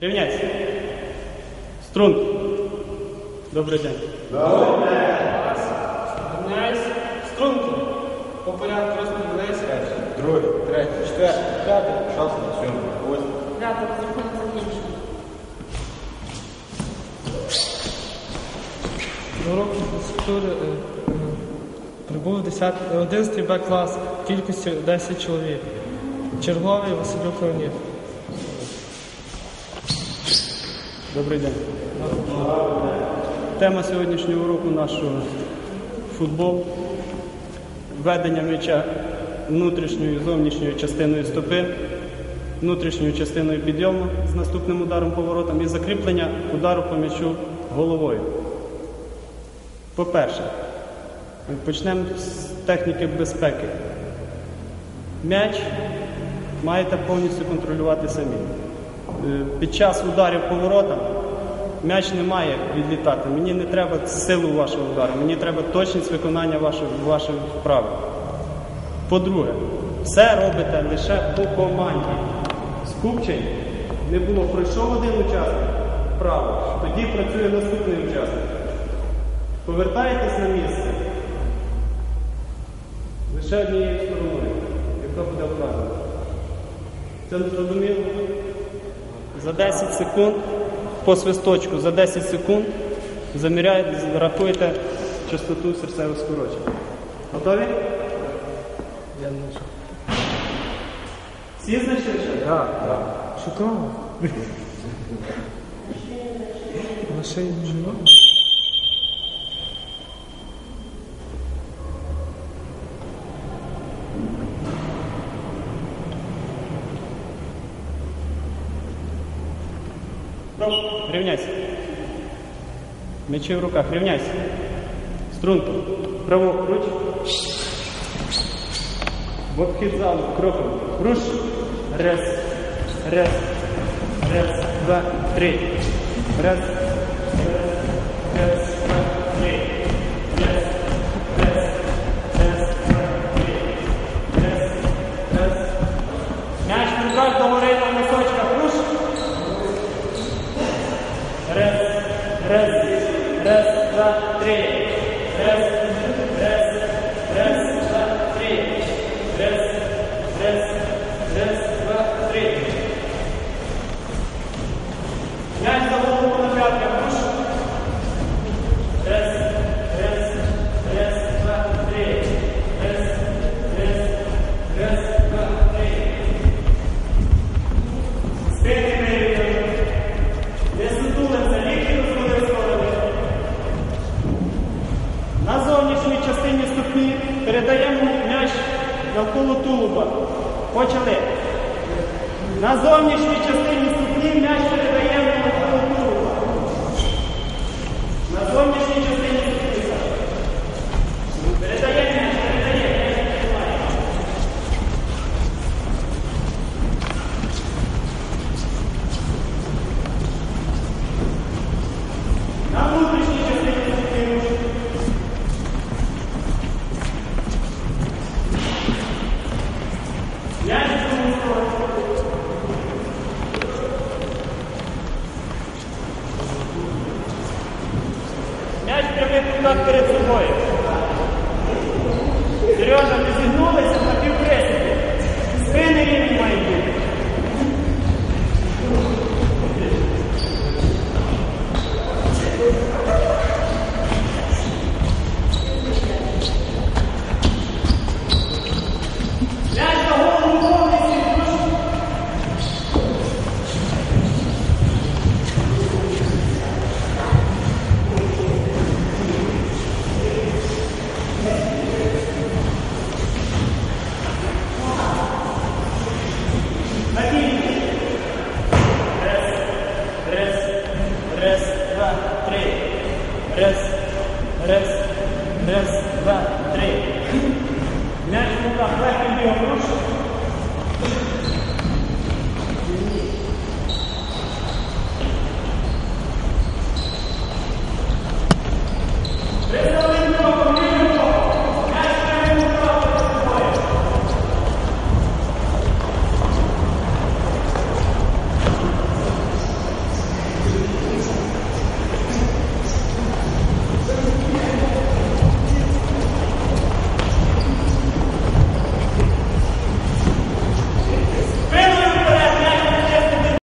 Рівняйся. Струнки. Добрий день. Рівняйся. Струнки. По порядку розподілися. Другий, третій, четвертий, п'ятий, шостий, сьомий, восьмий. Рада розрахунок закінчений. До року фізкультури е, прибув 10, 11 Б клас кількістю 10 чоловік. Черговий Василюк Леонід. Добрий день. Тема сьогоднішнього уроку нашого футбол. Введення м'яча внутрішньою і зовнішньою частиною стопи, внутрішньою частиною підйому з наступним ударом поворотом і закріплення удару по м'ячу головою. По-перше, почнемо з техніки безпеки. М'яч маєте повністю контролювати самі. Е, Під час ударів поворотом м'яч не має відлітати. Мені не треба силу вашого удару, мені треба точність виконання вашої, вашої вправи. По-друге, все робите лише по команді. Скупчень не було. Пройшов один учасник вправо, тоді працює наступний учасник. Повертаєтесь на місце лише однією стороною, яка буде вказана. Це зрозуміло? За 10 секунд по свисточку за 10 секунд заміряєте, рахуєте частоту серцевих скорочень. Готові? Я не знаю. Всі знайшли ще? Шукав. На шиї не живе. Рівняйся. Мечі в руках, рівняйся. Струнку. Право руч. В обхід залу, кроком. Руш. Раз. Раз. Раз, два, три. Раз. Раз, раз, раз, два, три. Раз, Почали. На зовнішній частині ступні м'яч передаємо навколо тулуба. На зовнішній частині ступні. Саша. Передаємо м'яч, передаємо м'яч. тримаємо. На внутрішній частині ступні руш. М'яч в другу сторону. М'яч руках перед собою. Сережа, ти зігнулися Раз, раз, раз, два, три. Мяч в руках, легкий бігом руш.